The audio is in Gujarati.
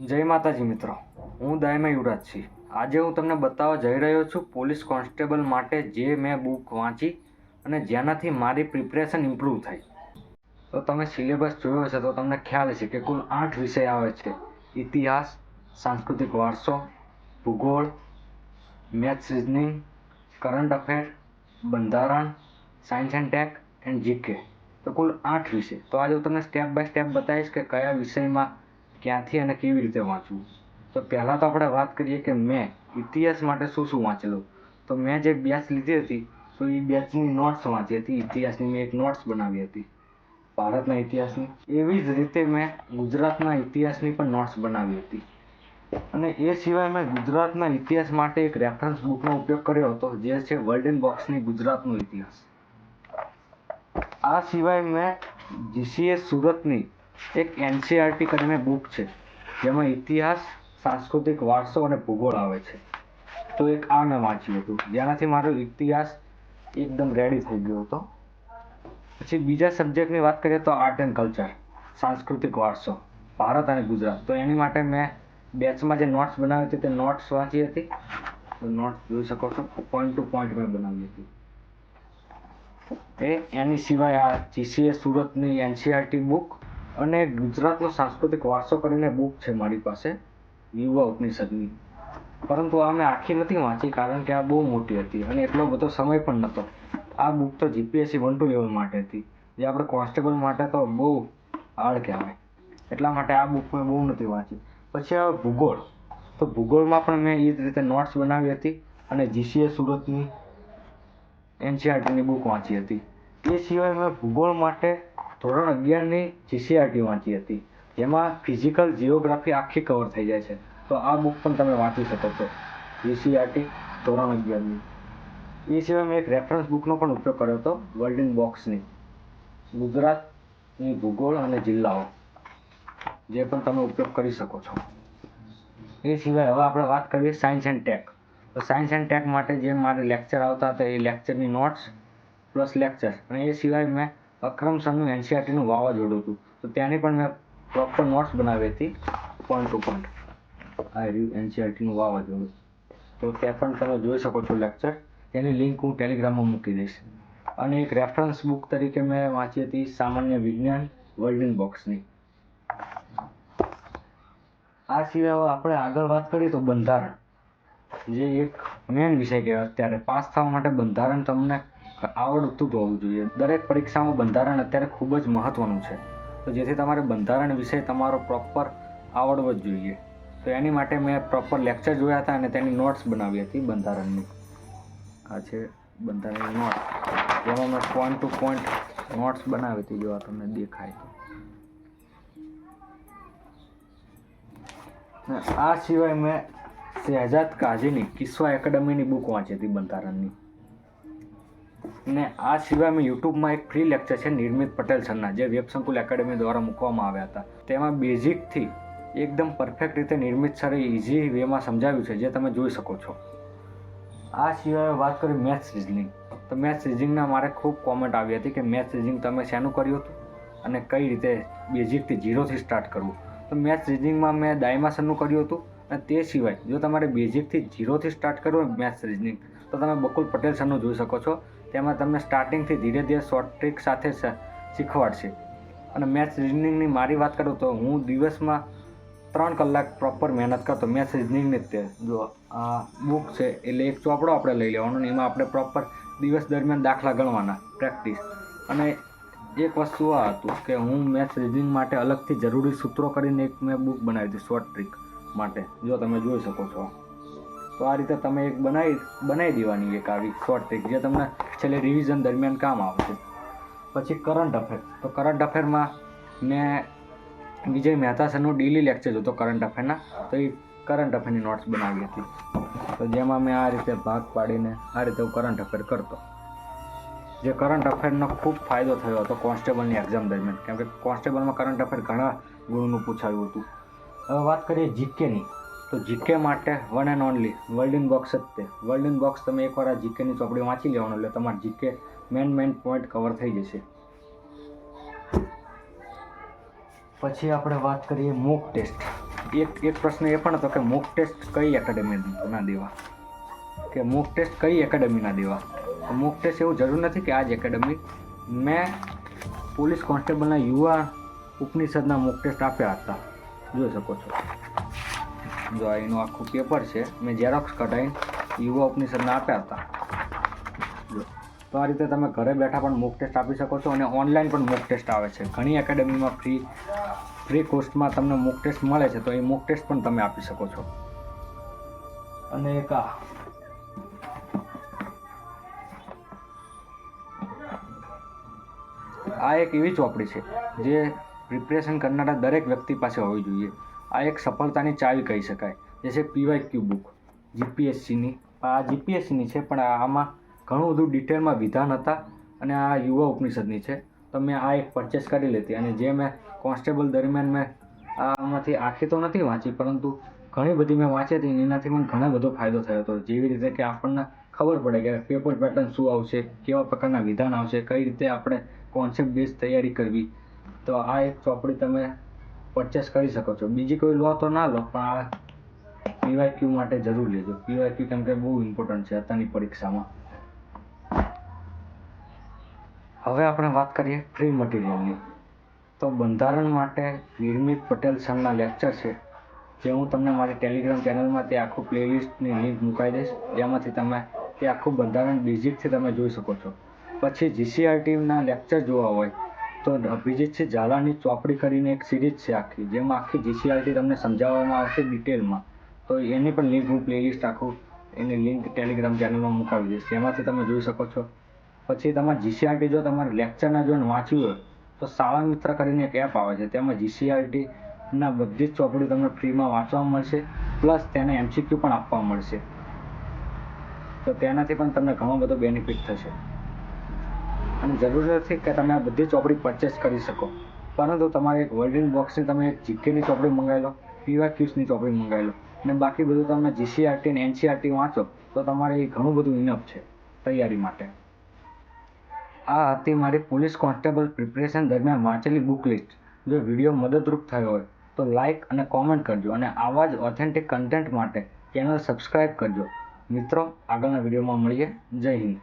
જય માતાજી મિત્રો. હું દાયમા યુવરાજ છું. આજે હું તમને બતાવવા જઈ રહ્યો છું પોલીસ કોન્સ્ટેબલ માટે જે મેં બુક વાંચી અને જેનાથી મારી પ્રિપરેશન ઇમ્પ્રૂવ થઈ. તો તમે સિલેબસ જોયો હશે તો તમને ખ્યાલ હશે કે કુલ આઠ વિષય આવે છે. ઇતિહાસ, સાંસ્કૃતિક વારસો, ભૂગોળ મેથ્સ રિઝનિંગ કરંટ અફેર, બંધારણ, science and tech, and GK. તો કુલ આઠ વિષય. તો આજે હું તમને સ્ટેપ બાય સ્ટેપ બતાવીશ કે કયા વિષયમાં ક્યાંથી અને કેવી રીતે વાંચવું? તો પહેલાં તો આપણે વાત કરીએ કે મેં ઇતિહાસ માટે શું શું વાંચેલું? તો મેં જે બેચ લીધી હતી, તો એ બેચની નોટ્સ વાંચી હતી. ઇતિહાસની મેં એક નોટ્સ બનાવી હતી. ભારતના ઇતિહાસની. એવી જ રીતે મેં ગુજરાતના ઇતિહાસની પણ નોટ્સ બનાવી હતી. અને એ સિવાય મેં ગુજરાતના ઇતિહાસ માટે એક રેફરન્સ બુકનો ઉપયોગ કર્યો હતો, જે છે વર્લ્ડ ઇન બોક્સની ગુજરાતનો ઇતિહાસ. આ સિવાય મેં જીસીએસ સુરતની એક એનસીઆરટી કરીને બુક છે, જેમાં ઇતિહાસ, સાંસ્કૃતિક વારસો અને ભૂગોળ આવે છે. તો એક આ મેં વાંચ્યું હતું જેનાથી મારો ઇતિહાસ એકદમ રેડી થઈ ગયો હતો. પછી બીજા સબ્જેક્ટની વાત કરીએ તો આર્ટ એન્ડ કલ્ચર સાંસ્કૃતિક વારસો, ભારત અને ગુજરાત. તો એની માટે મેં બેચમાં જે નોટ્સ બનાવી હતી તે નોટ્સ વાંચી હતી. તો નોટ્સ જોઈ શકો છો પોઈન્ટ ટુ પોઈન્ટ મેં બનાવી હતી. એ એની સિવાય આ જીસીએ સુરતની એનસીઆરટી બુક અને ગુજરાતનો સાંસ્કૃતિક વારસો કરીને બુક છે મારી પાસે, યુવા ઉપનિષદની. પરંતુ આ મેં આખી નથી વાંચી કારણ કે આ બહુ મોટી હતી અને એટલો બધો સમય પણ નહોતો. આ બુક તો જીપીએસસી વન ટુ લેવલ માટે હતી. જે આપણે કોન્સ્ટેબલ માટે તો બહુ હાર્ડ કહેવાય. એટલા માટે આ બુક મેં બહુ નથી વાંચી. પછી આવે ભૂગોળ. તો ભૂગોળમાં પણ મેં એ જ રીતે નોટ્સ બનાવી હતી અને જીસીએસ સુરતની એનસીઆરટીની બુક વાંચી હતી. એ સિવાય મેં ભૂગોળ માટે ધોરણ અગિયારની જીસીઆરટી વાંચી હતી, જેમાં ફિઝિકલ જીઓગ્રાફી આખી કવર થઈ જાય છે. તો આ બુક પણ તમે વાંચી શકો છો, જીસીઆરટી ધોરણ અગિયારની. એ સિવાય મેં એક રેફરન્સ બુકનો પણ ઉપયોગ કર્યો હતો વર્લ્ડ ઇન બોક્સની ગુજરાતની ભૂગોળ અને જિલ્લાઓ, જે પણ તમે ઉપયોગ કરી શકો છો. એ સિવાય હવે આપણે વાત કરીએ સાયન્સ એન્ડ ટેક તો સાયન્સ એન્ડ ટેક માટે જે મારે લેક્ચર આવતા હતા, એ લેક્ચરની નોટ્સ પ્લસ લેક્ચર અને એ સિવાય મેં અક્રમ સરનું એનસીઆરટીનું વાવાઝોડું હતું. તો ત્યાંની પણ મેં પ્રોપર નોટ્સ બનાવી હતી પોઈન્ટ ટુ પોઈન્ટ આ રહ્યું એનસીઆરટીનું વાવાઝોડું. તો ત્યાં પણ તમે જોઈ શકો છો લેક્ચર તેની લિંક હું ટેલિગ્રામમાં મૂકી દઈશ. અને એક રેફરન્સ બુક તરીકે મેં વાંચી હતી, સામાન્ય વિજ્ઞાન વર્લ્ડ ઇન બોક્સની. આ સિવાય આપણે આગળ વાત કરીએ તો બંધારણ. જે એક મેન વિષય કહેવાય અત્યારે. પાસ થવા માટે બંધારણ તમને આવડતું હોવું જોઈએ. દરેક પરીક્ષામાં બંધારણ અત્યારે ખૂબ જ મહત્વનું છે. તો જેથી તમારે બંધારણ વિષય તમારો પ્રોપર આવડવો જ જોઈએ. તો એની માટે મેં પ્રોપર લેક્ચર જોયા હતા અને તેની નોટ્સ બનાવી હતી બંધારણની. આ છે બંધારણની નોટ જેમાં મેં પોઈન્ટ ટુ પોઈન્ટ નોટ્સ બનાવી હતી, જો તમને દેખાય તો. આ સિવાય મેં શહેજાદ કાઝીની કિસ્વા એકેડમીની બુક વાંચી હતી બંધારણની. ને આ સિવાય મેં યુટ્યુબમાં એક ફ્રી લેક્ચર છે નિર્મિત પટેલ સરના, જે વેબસંકુલ એકેડમી દ્વારા મૂકવામાં આવ્યા હતા. તેમાં બેઝિકથી એકદમ પરફેક્ટ રીતે નિર્મિત સરે ઇઝી વેમાં સમજાવ્યું છે, જે તમે જોઈ શકો છો. આ સિવાય વાત કરી મેથ્સ રિઝનિંગ તો મેથ્સ રિઝનિંગના મારે ખૂબ કોમેન્ટ આવી હતી કે મેથ્સ રિઝનિંગ તમે શેનું કર્યું હતું? અને કઈ રીતે બેઝિકથી ઝીરોથી સ્ટાર્ટ કરવું? તો મેથ્સ રિઝનિંગમાં મેં ડાયમાસનનું કર્યું હતું અને તે સિવાય જો તમારે બેઝિકથી ઝીરોથી સ્ટાર્ટ કરવું હોય મેથ્સ રિઝનિંગ તો તમે બકુલ પટેલ સરનું જોઈ શકો છો. તેમાં તમને સ્ટાર્ટિંગથી ધીરે ધીરે શોર્ટ ટ્રિક સાથે શીખવાડશે. અને મેથ્સ રિઝનિંગની મારી વાત કરું તો હું દિવસમાં ત્રણ કલાક પ્રોપર મહેનત કરતો મેથ્સ રિઝનિંગની જ તે. જો, આ બુક છે, એટલે એક ચોપડો આપણે લઈ લેવાનો અને એમાં આપણે પ્રોપર દિવસ દરમિયાન દાખલા ગણવાના પ્રેક્ટિસ અને એક વસ્તુ આ હતું કે હું મેથ્સ રિઝનિંગ માટે અલગથી જરૂરી સૂત્રો કરીને એક મેં બુક બનાવી હતી શોર્ટ ટ્રીક માટે. જો તમે જોઈ શકો છો. તો આ રીતે તમે એક બનાવી બનાવી દેવાની એક આવી શોર્ટ ટ્રીક જે તમને છેલ્લે રિવિઝન દરમિયાન કામ આવશે. પછી કરંટ અફેર તો કરંટ અફેરમાં મેં વિજય મહેતા સરનું ડેલી લેક્ચર જોતો કરંટ અફેરના તો એ કરંટ અફેરની નોટ્સ બનાવી હતી. તો જેમાં મેં આ રીતે ભાગ પાડીને આ રીતે હું કરંટ અફેર કરતો. જે કરંટ અફેરનો ખૂબ ફાયદો થયો હતો કોન્સ્ટેબલની એક્ઝામ દરમિયાન. કેમ કે કોન્સ્ટેબલમાં કરંટ અફેર ઘણા ગુણનું પૂછાયું હતું. હવે વાત કરીએ જીકેની તો જીકે માટે one and only World Inbox જ તે. વર્લ્ડ ઇન બોક્સ તમે એકવાર આ જીકેની ચોપડી વાંચી લેવાનું, એટલે તમારે GK main main point cover થઈ જશે. પછી આપણે વાત કરીએ મોક ટેસ્ટ એક એક પ્રશ્ન એ પણ હતો કે મોક ટેસ્ટ કઈ એકેડેમીના દેવા? કે મોક ટેસ્ટ કઈ એકેડેમીના દેવા? મોક ટેસ્ટ એવું જરૂર નથી કે આ જ એકેડેમી મેં પોલીસ કોન્સ્ટેબલના યુવા ઉપનિષદના મોક ટેસ્ટ આપ્યા હતા. જોઈ શકો છો. જો એનું આખું પેપર છે, મેં ઝેરોક્સ કઢાવીને યુવા ઉપનિષદના આપ્યા હતા. જો, તો આ રીતે તમે ઘરે બેઠા પણ મોક ટેસ્ટ આપી શકો છો અને ઓનલાઈન પણ મોક ટેસ્ટ આવે છે. ઘણી એકેડેમીમાં ફ્રી ફ્રી કોસ્ટમાં તમને મોક ટેસ્ટ મળે છે, તો એ મોક ટેસ્ટ પણ તમે આપી શકો છો. અને એક આ. આ એક એવી ચોપડી છે, જે પ્રિપરેશન કરનારા દરેક વ્યક્તિ પાસે હોવી જોઈએ. આ એક સફળતાની ચાવી કહી શકાય, જે છે પીવાય ક્યુ બુક. જીપીએસસીની. આ જીપીએસસીની છે, પણ આમાં ઘણું બધું ડિટેલમાં વિધાન હતા અને આ યુવા ઉપનિષદની છે. તો મેં આ એક પરચેસ કરી લીધી અને જે મેં કોન્સ્ટેબલ દરમિયાન મેં આમાંથી આખી તો નથી વાંચી, પરંતુ ઘણી બધી મેં વાંચી હતી એનાથી પણ ઘણો બધો ફાયદો થયો હતો. જેવી રીતે કે આપણને ખબર પડે કે પેપર પેટર્ન શું આવશે, કેવા પ્રકારના વિધાન આવશે, કઈ રીતે આપણે કોન્સેપ્ટ બેઝ તૈયારી કરવી. તો આ એક ચોપડી તમે પરચેસ કરી શકો છો. બીજી કોઈ લો તો ના લો, પણ આ પીવાયક્યુ માટે જરૂર લેજો. પીવાયક્યુ કેમ કે બહુ ઇમ્પોર્ટન્ટ છે અત્યારની પરીક્ષામાં. હવે આપણે વાત કરીએ ફ્રી મટીરિયલની તો બંધારણ માટે નિર્મિત પટેલ સરના લેક્ચર છે, જે હું તમને મારી ટેલિગ્રામ ચેનલમાં તે આખું પ્લેલિસ્ટની લિંક મુકાઈ દઈશ. જેમાંથી તમે તે આખું બંધારણ બેઝિકથી તમે જોઈ શકો છો. પછી જીસીઆરટીના લેક્ચર જોવા હોય તો અભિજીતસિંહ ઝાલાની ચોપડી કરીને એક સિરીઝ છે આખી, જેમાં આખી જીસીઆરટી તમને સમજાવવામાં આવશે ડિટેલમાં તો એની પણ લિંક હું પ્લેલિસ્ટ આખું એની લિંક ટેલિગ્રામ ચેનલમાં મુકાવી દઈશ. એમાંથી તમે જોઈ શકો છો. પછી તમારે જીસીઆરટી જો તમારે લેક્ચરના જો વાંચ્યું હોય, તો શાળા મિત્ર કરીને એક એપ આવે છે. તેમાં જીસીઆરટી ના બધી જ ચોપડી તમને ફ્રીમાં વાંચવા મળશે પ્લસ તેને એમસીક્યુ પણ આપવા મળશે. તો તેનાથી પણ તમને ઘણો બધો બેનિફિટ થશે. અને જરૂર નથી કે તમે આ બધી ચોપડી પરચેસ કરી શકો. પરંતુ તમારે એક વર્લ્ડિંગ બોક્સની તમે જીકેની ચોપડી મંગાવી લો પીવા ક્યુસની ચોપડી મંગાવી લો અને બાકી બધું તમે જીસીઆરટી અને એનસીઆરટી વાંચો, તો તમારે એ ઘણું બધું ઇનફ છે તૈયારી માટે. આ હતી મારી પોલીસ કોન્સ્ટેબલ પ્રિપરેશન દરમિયાન વાંચેલી બુક લિસ્ટ જો વીડિયો મદદરૂપ થયો હોય, તો લાઇક અને કોમેન્ટ કરજો અને આવા જ ઓથેન્ટિક કન્ટેન્ટ માટે ચેનલ સબસ્ક્રાઈબ કરજો. મિત્રો, આગળના વિડીયોમાં મળીએ. જય હિન્દ.